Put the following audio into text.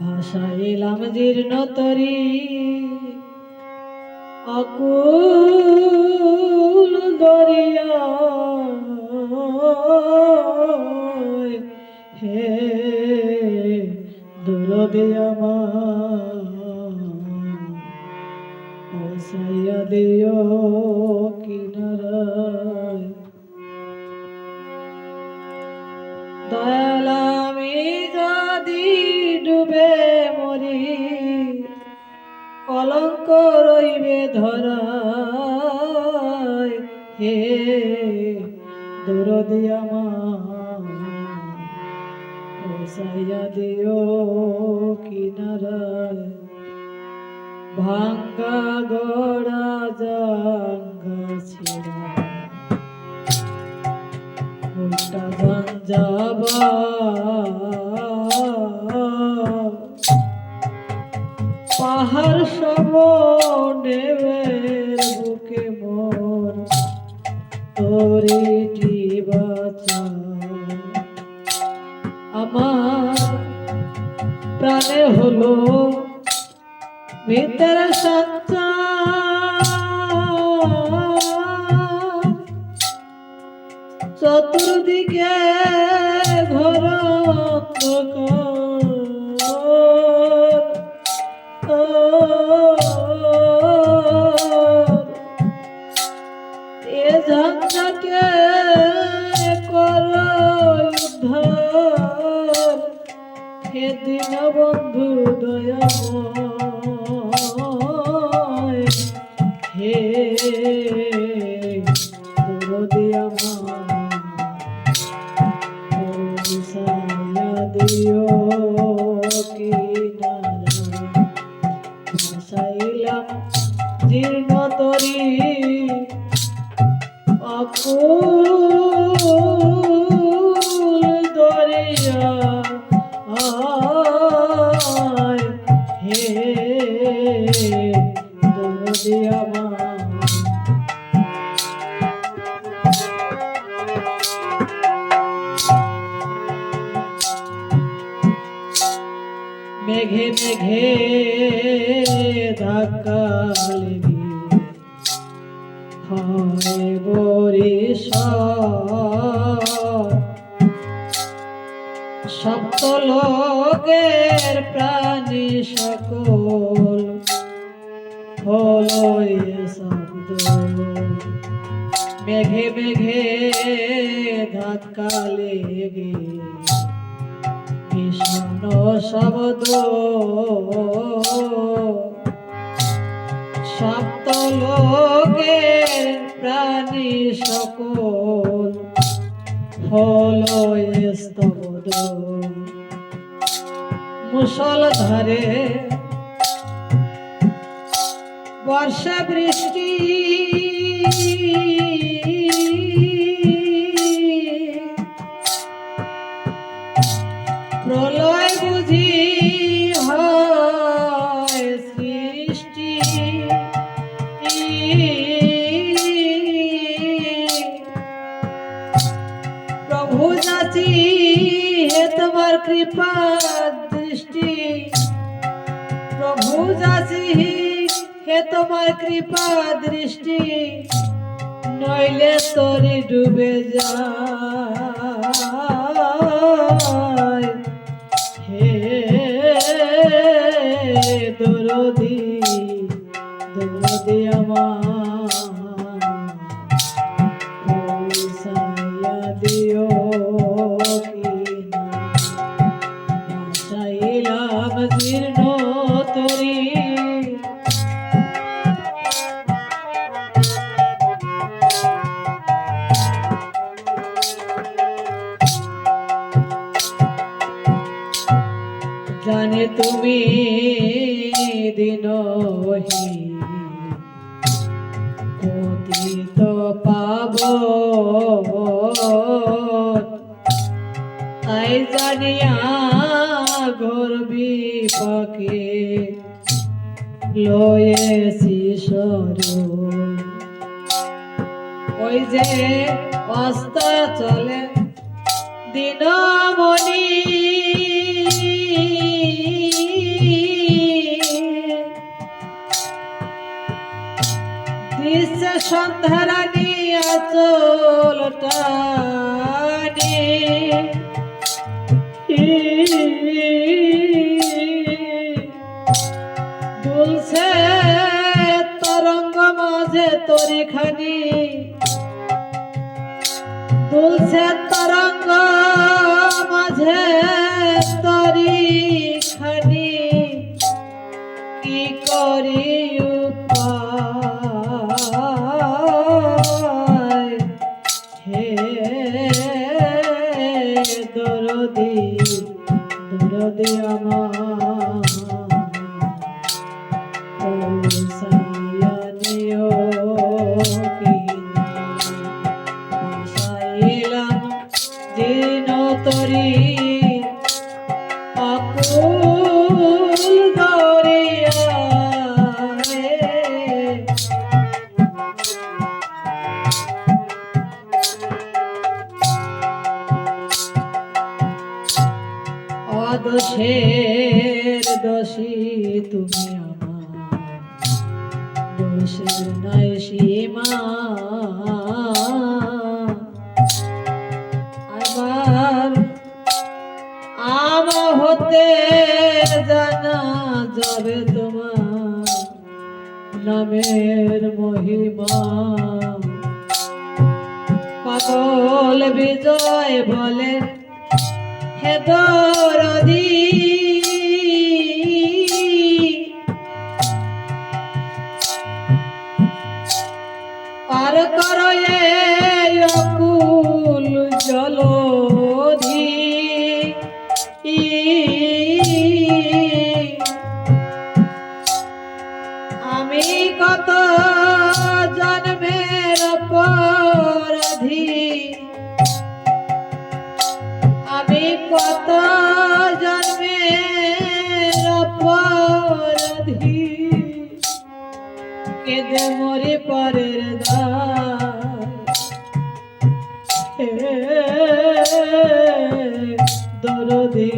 ভাসাইলাম জীর্ণ তরি অকুল দরিয়া হে দুরদে আমার। পৌঁছাইয়া দিও কিনারায় ধরায়। হে দরদি আমার দিও। পাহাড় সব নেবের বুকে মোর তোরিটি আমার প্রাণে হলো ভিতর সঞ্চা চতুর্দিকে ঘর এ হে দিন বন্ধু দয়াময় মেঘে মেঘে ধাক্কা সপ্ত লোকের প্রাণী সকল হলো শব্দ। মেঘে মেঘে ধাক্কা লেগে ভীষণ শব্দ। সপ্ত লোকের প্রাণী সকল হলো স্তবদ মুসল ধারে। বর্ষা বৃষ্টি। প্রলয় বুঝি হয় সৃষ্টি। প্রভু হে তোমার কৃপা যাচি হে তোমার কৃপা দৃষ্টি নইলে তরি ডুবে যায়। হে দরদি দরদি আমার। তুমি দিনহি পতিত পাব তাই জানিয়া ঘোর বিপাকে লয়েছি ওই যে অস্ত চলে দিনমণি সন্ধ্যারানী আচল টানি দুলছে তরঙ্গ মাঝে তরিখানি দুলছে তরঙ্গ মাঝে তরিখানি কি করি? অদোষের দোষী তুমি আমার। দোষের নয় সীমা। আমার আম হতে জানা যাবে তোমার নামের মহিমা। পাগল বিজয় বলে হে দরদি। পার করয়ে অকুল জলধি মরে পরের দরদি